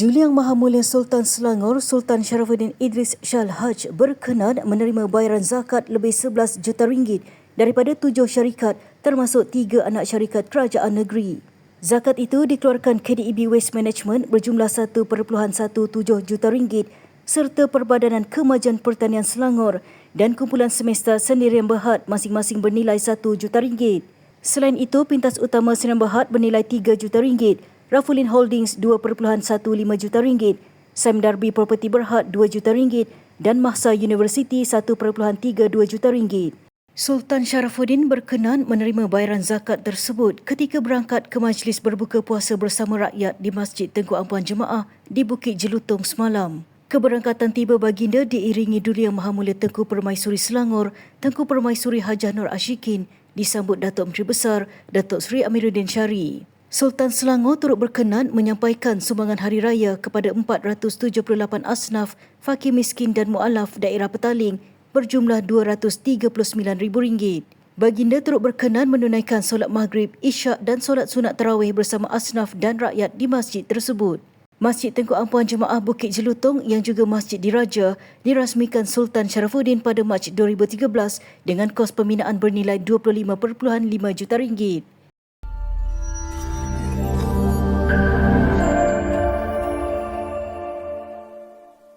Duli Yang Maha Mulia Sultan Selangor Sultan Sharafuddin Idris Shah Haj berkenan menerima bayaran zakat lebih 11 juta ringgit daripada tujuh syarikat termasuk tiga anak syarikat kerajaan negeri. Zakat itu dikeluarkan KDEB Waste Management berjumlah 1.17 juta ringgit serta Perbadanan Kemajuan Pertanian Selangor dan kumpulan semesta Sendirian Berhad masing-masing bernilai 1 juta ringgit. Selain itu, pintas utama Sendirian Berhad bernilai 3 juta ringgit Rafulin Holdings 2.15 juta ringgit, Sam Darby Property Berhad 2 juta ringgit dan Mahsa University 1.32 juta ringgit. Sultan Sharafuddin berkenan menerima bayaran zakat tersebut ketika berangkat ke majlis berbuka puasa bersama rakyat di Masjid Tengku Ampuan Jemaah di Bukit Jelutong semalam. Keberangkatan tiba baginda diiringi Duli Yang Maha Mulia Tengku Permaisuri Selangor, Tengku Permaisuri Hajah Nur Ashikin, disambut Datuk Menteri Besar, Datuk Seri Amiruddin Syari. Sultan Selangor turut berkenan menyampaikan sumbangan hari raya kepada 478 asnaf, fakir miskin dan mualaf daerah Petaling berjumlah RM239,000. Baginda turut berkenan menunaikan solat maghrib, isyak dan solat sunat tarawih bersama asnaf dan rakyat di masjid tersebut. Masjid Tengku Ampuan Jemaah Bukit Jelutong yang juga Masjid Diraja dirasmikan Sultan Sharafuddin pada Mac 2013 dengan kos pembinaan bernilai 25.5 juta ringgit.